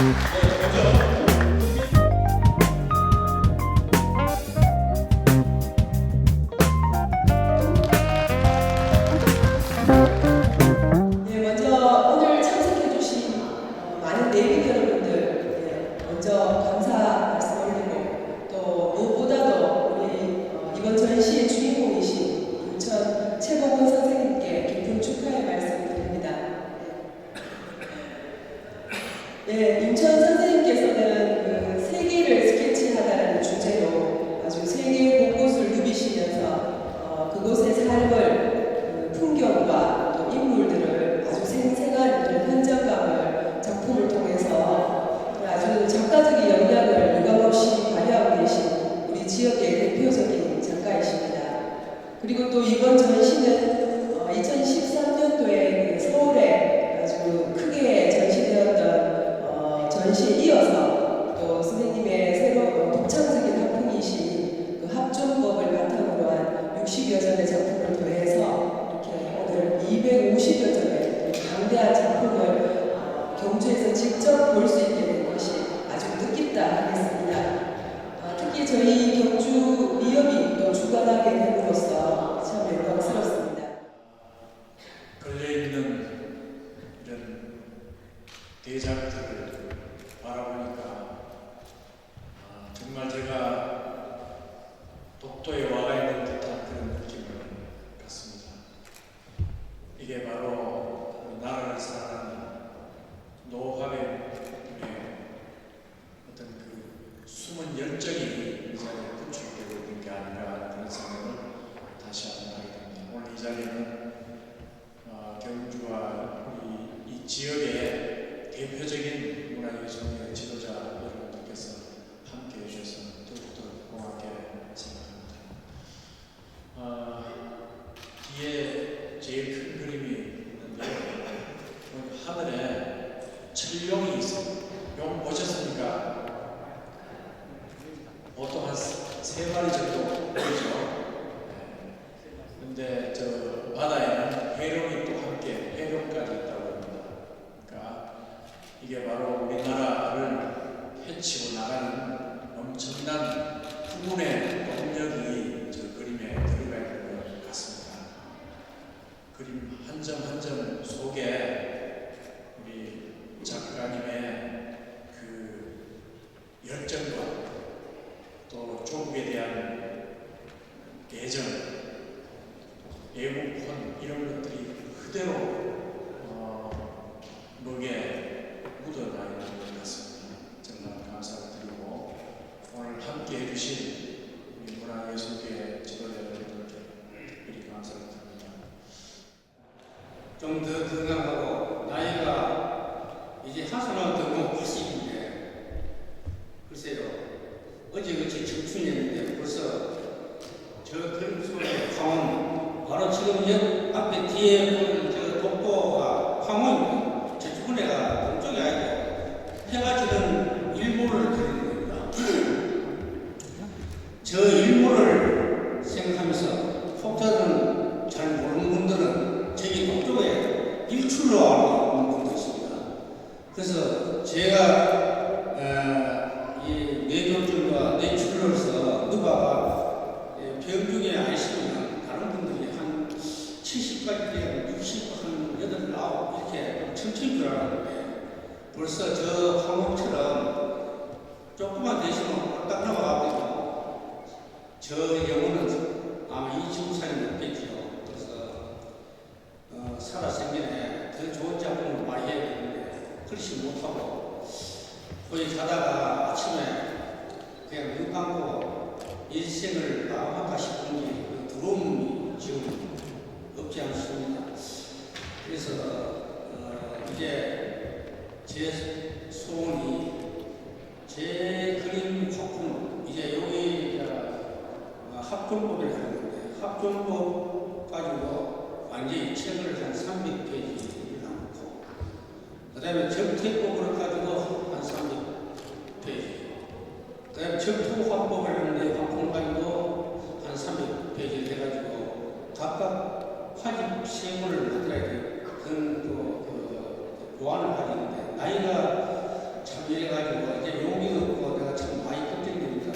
Música 20여 점의 작품을 더해서 이렇게 오늘 250여 점의 강대한 작품을 아, 경주에서 직접 볼 수 있게 된 것이 아주 뜻깊다 하겠습니다. 아, 특히 저희 경주 미협이 또 주관하게 된 것은 됩니다. 오늘 이 자리는 어, 경주와 이, 이 지역의 대표적인 문화예술의 지도자 여러분들께서 함께 해주셔서 더욱더 고맙게 생각합니다. 어, 뒤에 제일 큰 그림이 있는데 여기 하늘에 철룡이 있어요. 용 보셨습니까? 보통 한 세 마리 정도 보이죠? 네. 근데 저 바다에는 해룡이 또 함께 해룡까지 있다고 합니다. 그러니까 이게 바로 우리나라를 헤치고 나가는 엄청난 후문의 동력이 저 그림에 들어가 있는 것 같습니다. 그림 한 점 한 점 속에 우리 작가님의 그 열정과 또 조국에 대한 애정 애국혼 이런 것들이 그대로 어, 목에 묻어나 있는 것 같습니다. 정말 감사를 드리고 오늘 함께 해주신 우리 문화예술계 지도자 여러분들께 특별히 감사를 드립니다. 좀 더 건강하고 나이가 이제 하수는 더 80인데 글쎄요 어제 그치 청춘이었는데 벌써 저 그림 속에 황혼 바로 지금 옆 앞에 뒤에 보는 저 독보가 저쪽 애가 동쪽이 아니고 해가 지는 일몰을 그리는 겁니다 저 일몰을 생각하면서 속자는 잘 모르는 분들은 저기 동쪽에 일출로 알고 있는 분도 있습니다. 그래서 제가 어, 이 뇌졸중과 뇌출혈로서 누가 예, 병중에 아시면 다른 분들이 한 70까지 60, 한 8, 9 천천히 줄 알았는데 벌써 저 황혼처럼 조금만 되시면 딱 넘어가거든요. 저 영혼은 아마 이 증상이 없겠죠. 그래서 어, 살아생전에 더 좋은 작품을 많이 해야 되는데 그렇지 못하고 거기 가다가 아침에 그냥 눈 감고 인생을 마감할까 싶은 게그 두려움이 지금 없지 않습니다. 그래서 어, 이제 제 소원이 제 그림 작품 이제 여기 합종법을 하는데 합종법 가지고 완전히 책을 한 300페이지 남고 그 다음에 정태법을 가지고 한 300페이지 그 다음에 정토화법을 하는데 화법 가지고 한 300페이지 돼가지고 각각 화집 세문을 만들어야 돼요 그건 또 그, 보안을 가지는데 나이가 참 이래가지고 이제 용기도 없고 내가 참 많이 걱정됩니다.